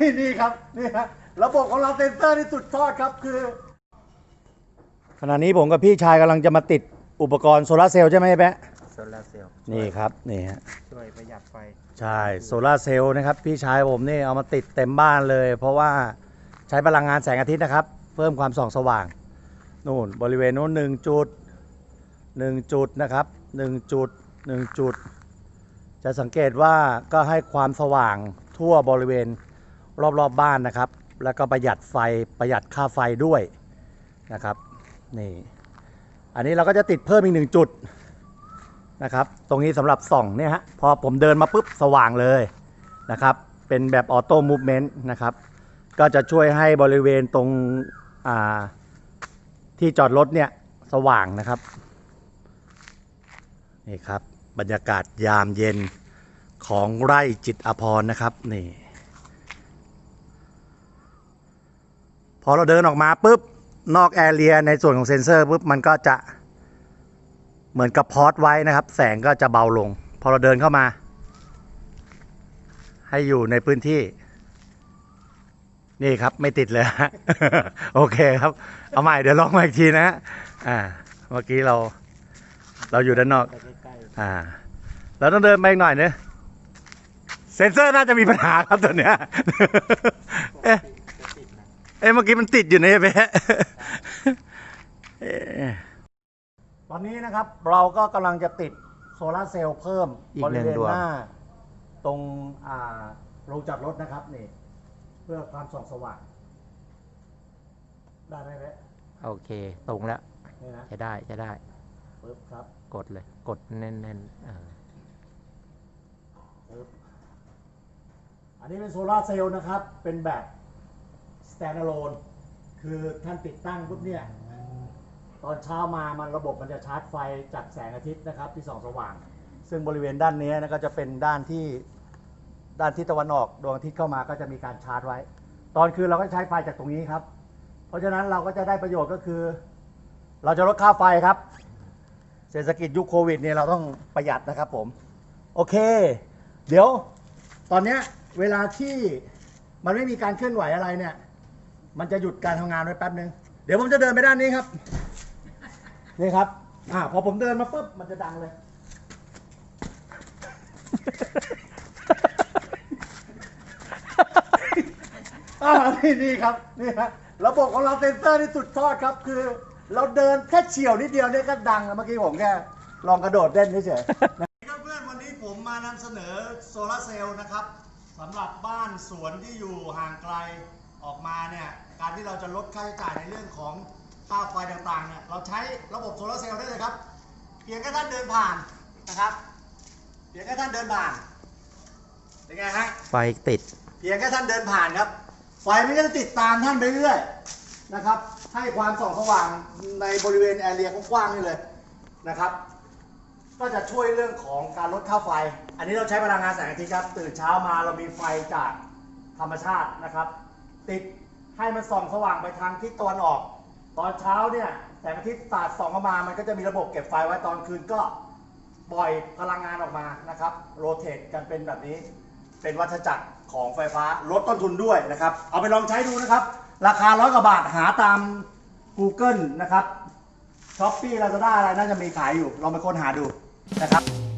นี่นี่ครับนี่ฮะระบบของเราเซ็นเซอร์ที่สุดยอดครับคือ ขณะนี้ผมกับพี่ชายกำลังจะมาติดอุปกรณ์โซลาร์เซลล์ใช่ไหมแปะโซลาร์เซลล์นี่ครับนี่ฮะช่วยประหยัดไฟใช่โซลาร์เซลล์นะครับ พี่ชายผมนี่เอามาติดเต็มบ้านเลย เพราะว่าใช้พลังงานแสงอาทิตย์นะครับ เพิ่มความส่องสว่างนู่นบริเวณนู้นหนึ่งจุดหนึ่งจุดนะครับหนึ่งจุดหนึ่งจุด จะสังเกตว่าก็ให้ความสว่างทั่วบริเวณ รอบๆบบ้านนะครับ แล้วก็ประหยัดไฟประหยัดค่าไฟด้วยนะครับนี่อันนี้เราก็จะติดเพิ่มอีกหนึ่งจุดนะครับ ตรงนี้สำหรับส่องเนี่ยฮะพอผมเดินมาปุ๊บสว่างเลยนะครับ เป็นแบบออโต้มูฟเมนต์นะครับ ก็จะช่วยให้บริเวณตรงที่จอดรถเนี่ยสว่างนะครับนี่ครับบรรยากาศยามเย็นของไร่จิตอภรนะครับนี่ พอเราเดินออกมาปุ๊บนอกแอเรียในส่วนของเซ็นเซอร์ปุ๊บมันก็จะเหมือนกับพอดไว้นะครับ แสงก็จะเบาลง พอเราเดินเข้ามา ให้อยู่ในพื้นที่ นี่ครับไม่ติดเลยฮะโอเคครับ เอาใหม่เดี๋ยวลองมาอีกทีนะฮะอ่าเมื่อกี้เรา เราอยู่ด้านนอก อ่า เราต้องเดินไปอีกหน่อยเนะเซนเซอร์น่าจะมีปัญหาครับตัวเนี้ย เอ๊ะ ๆจะติดนะ เอ้ยเมื่อกี้มันติดอยู่นี่ไปะเอ๊ะตอนนี้นะครับ เราก็กำลังจะติดโซลาร์เซลล์เพิ่มอีกบหนึ่ริงเวณดวง หน้า ตรงอ่าโรงจอดรถนะครับนี่ เพื่อความส่องสว่างได้ไหมเป๊ะโอเค ตรงแล้วนี่นะจะได้จะได้ ปึ๊บครับกดเลย กดแน่นๆเออปึ๊บอันนี้เป็นโซลาร์เซลล์นะครับ เป็นแบบ standalone คือท่านติดตั้งปุ๊บเนี่ยตอนเช้ามามันระบบมันจะชาร์จไฟจากแสงอาทิตย์นะครับที่ส่องสว่าง ซึ่งบริเวณด้านนี้นะก็จะเป็นด้านที่ด้านทิศตะวันออกดวงอาทิตย์เข้ามาก็จะมีการชาร์จไว้ ตอนคืนเราก็ใช้ไฟจากตรงนี้ครับ เพราะฉะนั้นเราก็จะได้ประโยชน์ก็คือ เราจะลดค่าไฟครับ เศรษฐกิจยุคโควิดเนี่ยเราต้องประหยัดนะครับผม โอเค เดี๋ยวตอนนี้เวลาที่มันไม่มีการเคลื่อนไหวอะไรเนี่ย มันจะหยุดการทำงานไว้แป๊บนึง เดี๋ยวผมจะเดินไปด้านนี้ครับ นี่ครับ อ่า พอผมเดินมาปุ๊บ มันจะดังเลย อ่า นี่นี่ครับ นี่ครับระบบของเราเซ็นเซอร์ที่สุดยอดครับ คือ เราเดินแค่เฉียวนิดเดียวเนี่ยก็ดังแล้วเมื่อกี้ผมแค่ลองกระโดดเล่นเฉยๆ ครับเพื่อนวันนี้ผมมานำเสนอโซลาร์เซลล์นะครับสำหรับบ้านสวนที่อยู่ห่างไกล ออกมาเนี่ยการที่เราจะลดค่าใช้จ่ายในเรื่องของค่าไฟต่างๆเนี่ยเราใช้ระบบโซลาร์เซลล์ได้เลยครับ เพียงแค่ท่านเดินผ่านนะครับเพียงแค่ท่านเดินผ่านเป็นไงฮะไฟติด เพียงแค่ท่านเดินผ่านครับ ไฟมันก็จะติดตามท่านไปเรื่อยนะครับ ให้ความส่องสว่างในบริเวณแอเรียกว้างๆนี่เลยนะครับ ก็จะช่วยเรื่องของการลดค่าไฟ อันนี้เราใช้พลังงานแสงอาทิตย์ครับ ตื่นเช้ามาเรามีไฟจากธรรมชาตินะครับ ติดให้มันส่องสว่างไปทางทิศตะวันออก ตอนเช้าเนี่ยแสงอาทิตย์สาดส่องเข้ามา มันก็จะมีระบบเก็บไฟไว้ตอนคืนก็ปล่อยพลังงานออกมานะครับโรเตทกันเป็นแบบนี้ เป็นวัฏจักรของไฟฟ้าลดต้นทุนด้วยนะครับ เอาไปลองใช้ดูนะครับ ราคาร้อยกว่าบาทหาตาม Google นะครับช้อปปี้ลาซาด้าอะไรน่าจะมีขายอยู่ลองไปค้นหาดูนะครับ